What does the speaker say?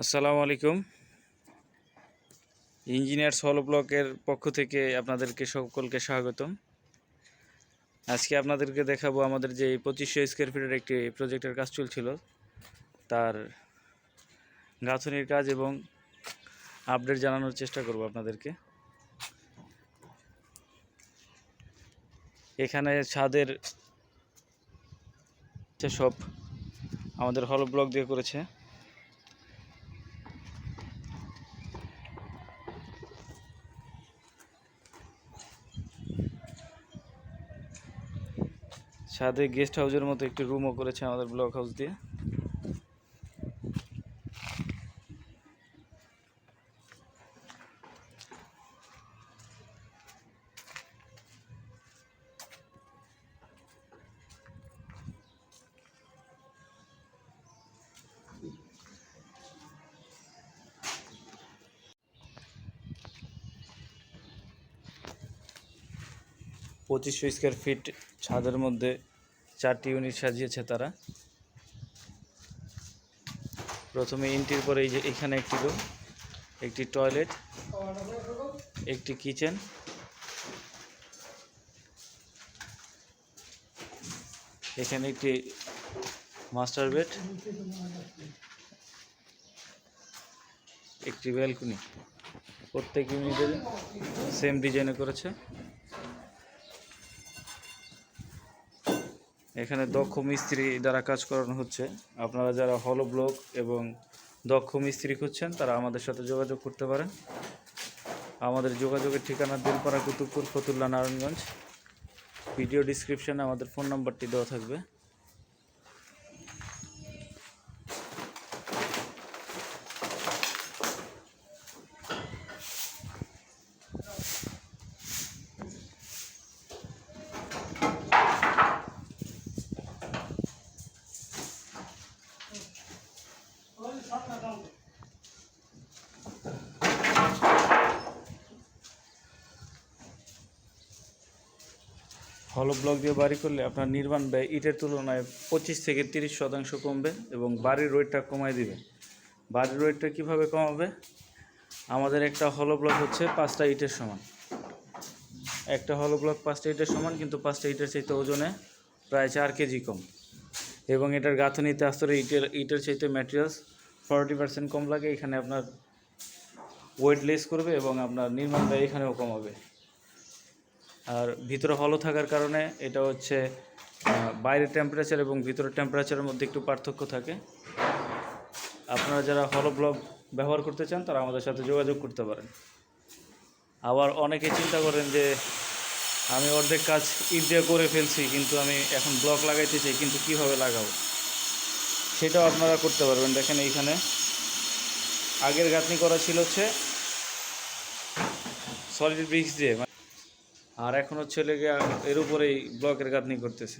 আসসালামু আলাইকুম। ইঞ্জিনিয়ার সল ব্লকের পক্ষ থেকে আপনাদেরকে সকলকে স্বাগতম। আজকে আপনাদেরকে দেখাবো আমাদের যে পঁচিশশো স্কোয়ার ফিটের একটি প্রজেক্টের কাজ চলছিল। তার গাঁথনির কাজ এবং আপডেট জানানোর চেষ্টা করব আপনাদেরকে। এখানে ছাদের সব আমাদের হল ব্লক দিয়ে করেছে। ছাদে গেস্ট হাউসের মতো একটি রুমও করেছে আমাদের ব্লক হাউস দিয়ে। পঁচিশশো স্কোয়ার ফিট ছাদের মধ্যে চারটি ইউনিট সাজিয়েছে তারা। প্রথমে ইন্টির পরে এই যে এখানে একটি রুম একটি টয়লেট একটি কিচেন এখানে একটি মাস্টার বেড একটি ব্যালকনি প্রত্যেক ইউনিটের সেম ডিজাইনে করেছে। এখানে দক্ষ মিস্ত্রি দ্বারা কাজ করানো হচ্ছে। আপনারা যারা হলো ব্লক এবং দক্ষ মিস্ত্রি খুঁজছেন, তারা আমাদের সাথে যোগাযোগ করতে পারেন। আমাদের যোগাযোগের ঠিকানা দিলপাড়া কুতুবপুর ফতুল্লা নারায়ণগঞ্জ। ভিডিও ডিসক্রিপশানে আমাদের ফোন নাম্বারটি দেওয়া থাকবে। হলো ব্লক দিয়ে বাড়ি করলে আপনার নির্মাণ ব্যয় ইটের তুলনায় পঁচিশ থেকে তিরিশ শতাংশ কমবে এবং বাড়ির রোডটা কমায় দিবে। বাড়ির রোডটা কীভাবে কমাবে? আমাদের একটা হলো ব্লক হচ্ছে পাঁচটা ইটের সমান। একটা হলো ব্লক পাঁচটা ইটের সমান, কিন্তু পাঁচটা ইটের চাইতে ওজনে প্রায় চার কেজি কম। এবং এটার গাঁথনিতে আসলে ইটের ইটের চাইতে ম্যাটেরিয়ালস ফর্টি পার্সেন্ট কম লাগে। এখানে আপনার ওয়েট লেস করবে এবং আপনার নির্মাণ ব্যয় এখানেও কমাবে। আর ভিতরে হলো থাকার কারণে এটা হচ্ছে বাইরের টেম্পারেচার এবং ভিতরের টেম্পারেচারের মধ্যে একটু পার্থক্য থাকে। আপনারা যারা হলো ব্লক ব্যবহার করতে চান, তারা আমাদের সাথে যোগাযোগ করতে পারেন। আবার অনেকে চিন্তা করেন যে, আমি অর্ধেক কাজ ইট দিয়ে করে ফেলছি, কিন্তু আমি এখন ব্লক লাগাইতে চাই, কিন্তু কীভাবে লাগাবো? সেটাও আপনারা করতে পারবেন। দেখেন এইখানে, আগের গাঁথনি করা ছিল হচ্ছে সলিড ব্রিক্স দিয়ে। আর এখন হচ্ছে এর উপরেই ব্লকের গাঁথনি করতেছে।